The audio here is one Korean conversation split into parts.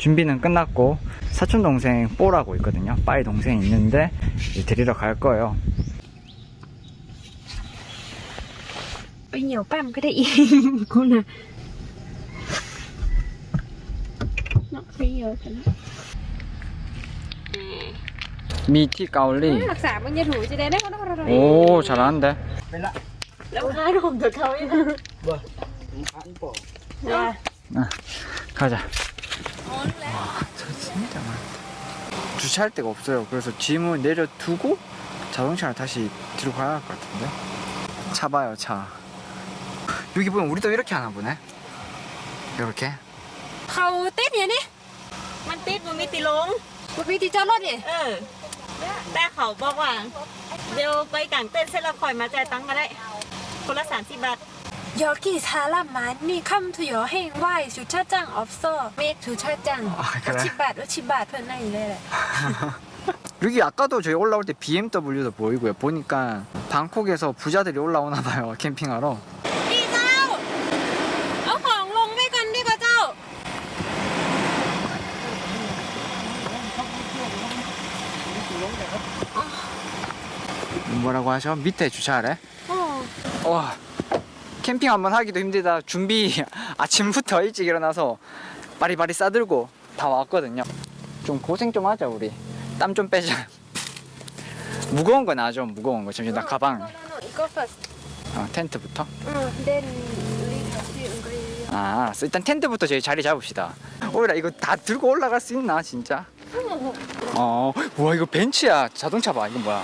준비는 끝났고 사촌 동생 뽀라고 있거든요. 빠이 동생이 있는데 이제 데리러 갈 거예요. ไปเหนียวปั้มก็ได้อีกคุณน่ะเนาะไปเหนียวกัน 미티 가올리. รักษาบางอยาถูจะได้ได้ก็ต้องรอ 오 잘하는데. แล้วค้าผมจะเขาอีก 가자. 와, 저 진짜 많다. 주차할 데가 없어요. 그래서 짐을 내려두고 자동차를 다시 뒤로 가야 할 것 같은데. 차 봐요, 차. 여기 보면 우리도 이렇게 하나 보네. 이렇게. เขาติดเนี่ยนี่ มันติดมันมีติลง มันมีที่จอดรถเนี่ย เออ แต่เขาบอกว่า เดี๋ยวไปกางเต้นเสร็จแล้วคอยมาจ่ายตังค์ก็ได้ คนละสามสิบบาท 여기 사람 많이 컴투 여행 와 주차장 없어 미 주차장 아, 그래? 50밭 50밭 편하게 이래 여기 아까도 저희 올라올 때 BMW도 보이고요 보니까 방콕에서 부자들이 올라오나 봐요 캠핑하러 뭐라고 하셔? 밑에 주차하래? 어. 와. 캠핑 한번 하기도 힘들다. 준비 아침부터 일찍 일어나서 바리바리 싸들고 다 왔거든요. 좀 고생 좀 하자 우리. 땀 좀 빼자. 무거운 거 나죠 무거운 거. 잠시 나 가방. 어, 텐트부터? 아 알았어. 일단 텐트부터 저희 자리 잡읍시다. 오히려 이거 다 들고 올라갈 수 있나 진짜? 어 우와 이거 벤치야. 자동차 봐 이거 뭐야?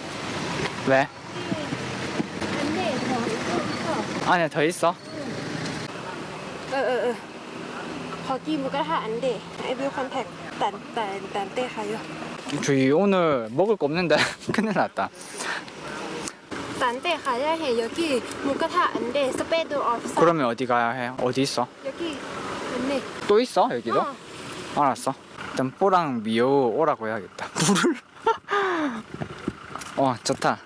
왜? 안돼 더 있어. 아니야 더 있어. 어, 어, 어. 주희 오늘 먹을 거 없는데 큰일 났다. 딴데 가야 해. 여기 무갈하 안돼. 스페도 없어. 그러면 어디 가야 해? 어디 있어? 여기 안돼. 또 있어 여기도? 어. 알았어. 일단 뽀랑 미오 오라고 해야겠다. 물을. 어 좋다.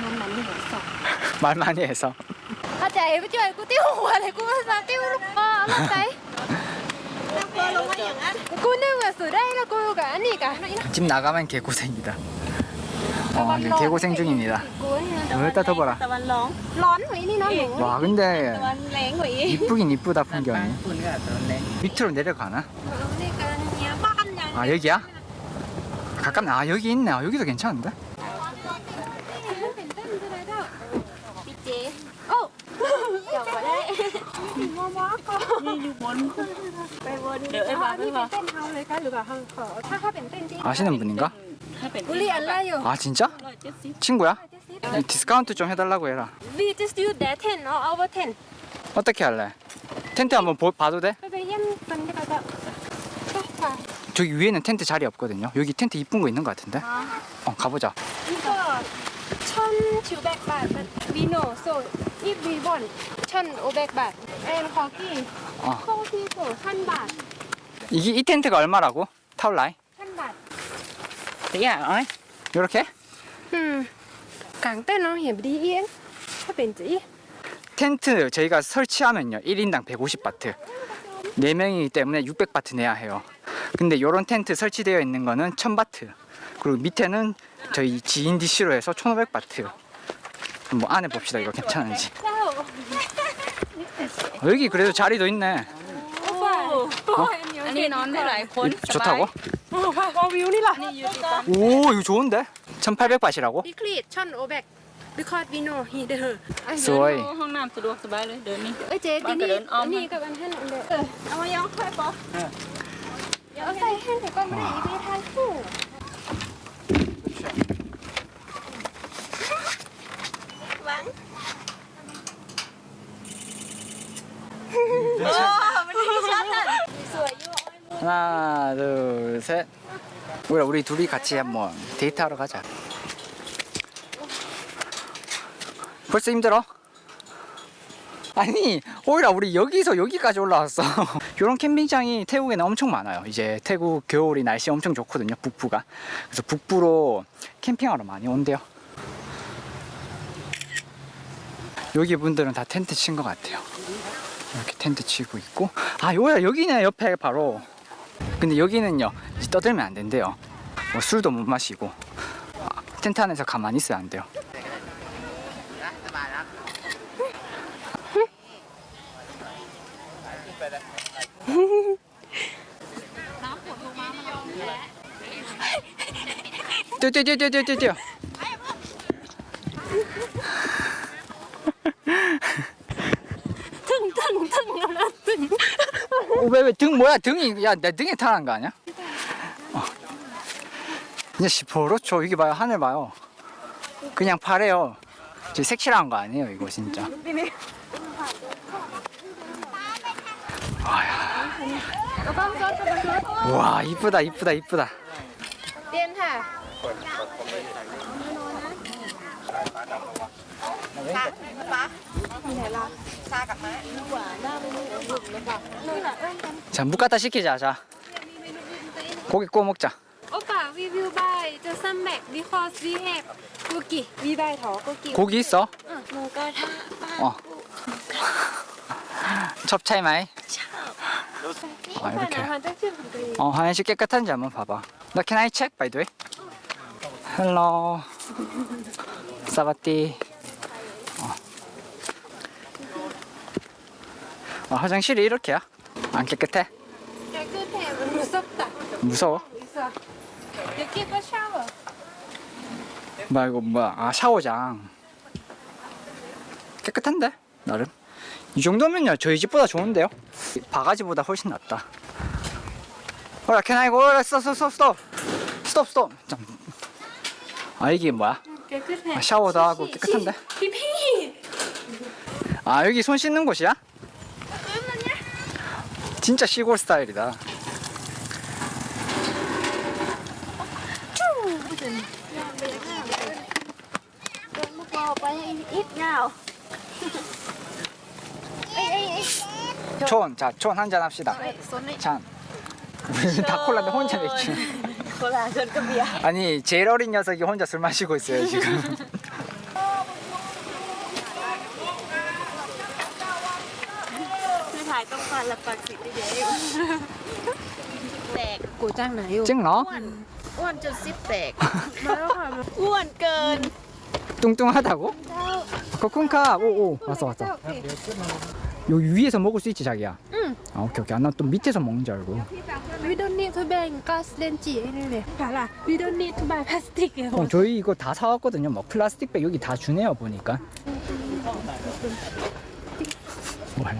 말 많이 해서. 말 많이 해서. 아, 제가 애부지 말고 띄우고 가래. 꿈에서 띄우러 가. 알았지? 꼬는 거 쓰레기가 꼬우가 아니가. 집 나가면 개고생이다. 어, 어 지금 개고생 중입니다. 오늘 따터봐라. 어, 와, 근데 이쁘긴 이쁘다 풍경이. 밑으로 내려가나? 아, 여기야? 가깝나? 아, 여기 있네. 아, 여기도 괜찮은데? ว้าก่อน นี่อยู่บน ไปวน เดี๋ยวไอ้บ้า นี่ ไม่ เป็น มา เต้นเฮาเลยค่ะหรือว่าเฮาขอถ้าเขาเป็นเต้นจริง 아시는 분인가? ถ้าเป็น 우리 알라요 아 진짜? ร้อยเจ็ดสิบ 친구야? 디스카운트 좀 해달라고 해라 We just use that ten or our ten 어떻게 할래? 텐트 한번 보- 봐도 돼? ไปไปเยี่ยมกันก็ได้ค่ะ 저기 위에는 텐트 자리 없거든요 여기 텐트 이쁜 거 있는 거 같은데? 어 가보자 นี่ก็ช่อนชิวแบกบาท we know. So if we want 1,500 baht and coffee, 어. coffee 이게 이 텐트가 얼마라고? 타올라이? 1,000 야, 어이? 요렇게? 음. 강단어 헤브리엔 하벤지. 텐트 저희가 설치하면요. 1인당 150바트. 4명이기 때문에 600바트 내야 해요. 근데 요런 텐트 설치되어 있는 거는 1000바트. 그리고 밑에는 저희 지인 디시로 해서 1500바트. 뭐 안에 봅시다 이거 괜찮은지 เจ้า 어, 여기 그래도 자리도 있네 โอ้ฝ่ายโอ้ย อันนี้นอนได้หลายคน 좋다고? โอ้ฝ่ายก็วิวนี่ล่ะ นี่อยู่ที่บ้าน 오 이거 좋은데? 1800바트라고? ดีครีดช่อนโอแบก because we know he the her สวย ห้องน้ำสะดวกสบายเลยเดินนี่ เอ้ยเจ๊ดี บ้านก็ นี่ เดินอ้อม อันนี้กับอันท่านอันเดียวเออ เอามายองค่อยปอ เดี๋ยวเอาใส่ให้แต่ก็ไม่ได้ไปทานคู่ 하나, 둘, 셋. 우리 우리 둘이 같이 한번 데이트하러 가자. 벌써 힘들어? 아니, 오히려 우리 여기서 여기까지 올라왔어. 이런 캠핑장이 태국에는 엄청 많아요. 이제 태국 겨울이 날씨 엄청 좋거든요. 북부가. 그래서 북부로 캠핑하러 많이 온대요. 여기 분들은 다 텐트 친 것 같아요. 이렇게 텐트 치고 있고. 아, 요야 여기네 옆에 바로. 근데 여기는요 떠들면 안 된대요. 뭐 술도 못 마시고. 아, 텐트 안에서 가만히 있어야 안 돼요. 뛰어 뛰어 뛰어 뛰어 뛰어 뛰어 왜 등 뭐야 등이 야 내 등에 타는 거 아니야? 어. 이제 시퍼렇죠 이게 봐요 하늘 봐요. 그냥 파래요. 제 색칠한 거 아니에요 이거 진짜. 와 이쁘다 이쁘다 이쁘다. 아, 자, 묵가타 시키자. 자. 고기 구워 먹자. 오빠, we will buy the sunback because we have 고기. We buy 더 고기. 고기 있어? 응. 뭔가라. 어. 첩차이 마이. 아, 이렇게. 어, 화장실 깨끗한지 한번 봐봐. 너 can I check by the way? Hello. 사바띠. 어, 화장실이 이렇게야? 안 깨끗해? 깨끗해. 무섭다. 무서워? 무서워. 여기가 샤워. 말고 뭐야? 아 샤워장. 깨끗한데 나름. 이 정도면요 저희 집보다 좋은데요? 바가지보다 훨씬 낫다. 뭐라 can I go? stop stop stop stop stop stop. 아 이게 뭐야? 깨끗해. 아, 샤워도 하고 깨끗한데. 피피. 아 여기 손 씻는 곳이야? 진짜 시골 스타일이다. 촌, 자, 촌 한 잔 합시다. 잔. 다 콜라인데 혼자 맥주. 콜라 아니, 제일 어린 녀석이 혼자 술 마시고 있어요, 지금. ต้องการละปักสิได้เยอะแตก กูจ้างไหนอยู่ 찡러? อ้วนจนซิปแตก มาแล้วค่ะ อ้วนเกิน 뚱뚱하다고? 거쿤카. 오, 오. 왔어, 왔어. เจ้าพี่ 여기 위에서 먹을 수 있지, 자기야? 응. 아, 오케이, 오케이. 아, 난 또 밑에서 먹는 줄 알고. We don't need to bang gas เลนจีนี่เลยค่ะล่ะ We don't need to buy plastic เลย 어, 저희 이거 다 사왔거든요. 뭐 플라스틱백 여기 다 주네요, 보니까. 뭐야?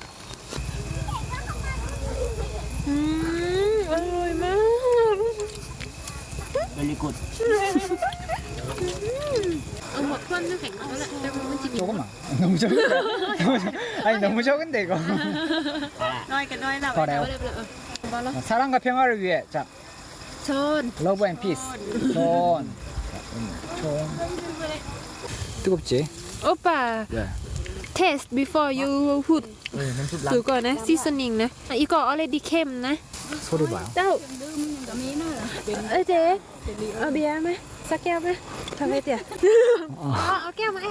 very good. 조금만. 너무 적. 아니 너무 적은데 이거. 거래요. 어, 사랑과 평화를 위해 자. 전. 러브 앤 피스. 전. 전. 뜨겁지? 오빠. 예. taste before you put ดูก่อนนะ seasoning นะอีกก็ already เข้มนะ 소리 봐요. เจ้าเอ้ยเจ๊เอาเบียร์ไหมสักแก้วไหมทำไมเตี๋ยเอาเอาแก้วมาเอ้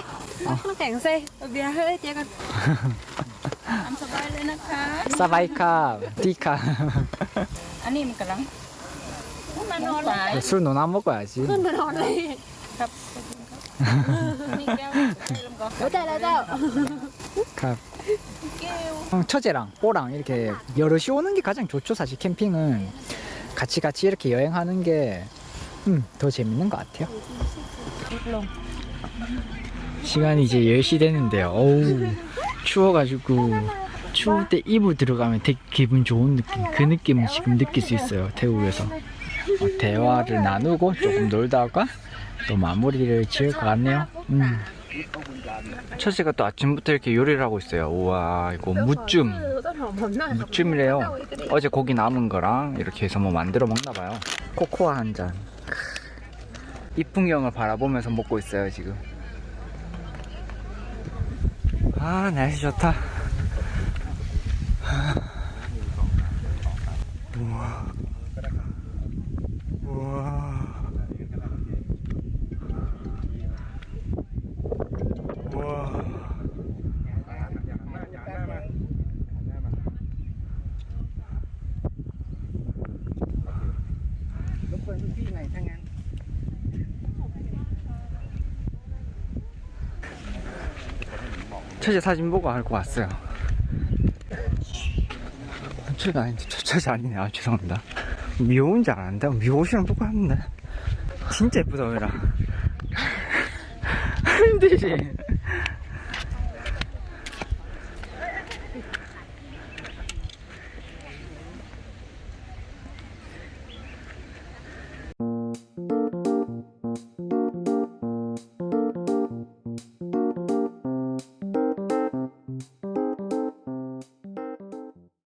น้ำแข็งใส่เอาเบียร์ให้เจ๊กัน สบายเลยนะคะ 사바이카, 디카. อันนี้มันกำลังมานอนหลาย 술 너나 먹어야지. ขึ้นมานอนเลย ครับ 어, 처제랑 뽀랑 이렇게 여럿이 오는 게 가장 좋죠. 사실 캠핑은 같이 같이 이렇게 여행하는 게 음, 더 재밌는 것 같아요. 시간이 이제 10시 됐는데요. 어우 추워가지고 추울 때 이불 들어가면 되게 기분 좋은 느낌 그 느낌을 지금 느낄 수 있어요. 태국에서. 어, 대화를 나누고 조금 놀다가 또 마무리를 지을 것 같네요. 음. 처제가 또 아침부터 이렇게 요리를 하고 있어요. 우와 이거 무쯤 무쯤이래요. 어제 고기 남은 거랑 이렇게 해서 뭐 만들어 먹나 봐요. 코코아 한 잔. 이 풍경을 바라보면서 먹고 있어요 지금. 아 날씨 좋다. 우와 우와 우와 처제 사진 보고 알고 왔어요. 처제가 아닌데, 저 처제 아니네. 아, 죄송합니다. 미호인 줄 알았는데, 미호시랑 왔는데. 진짜 예쁘다, 왜라. 힘들지?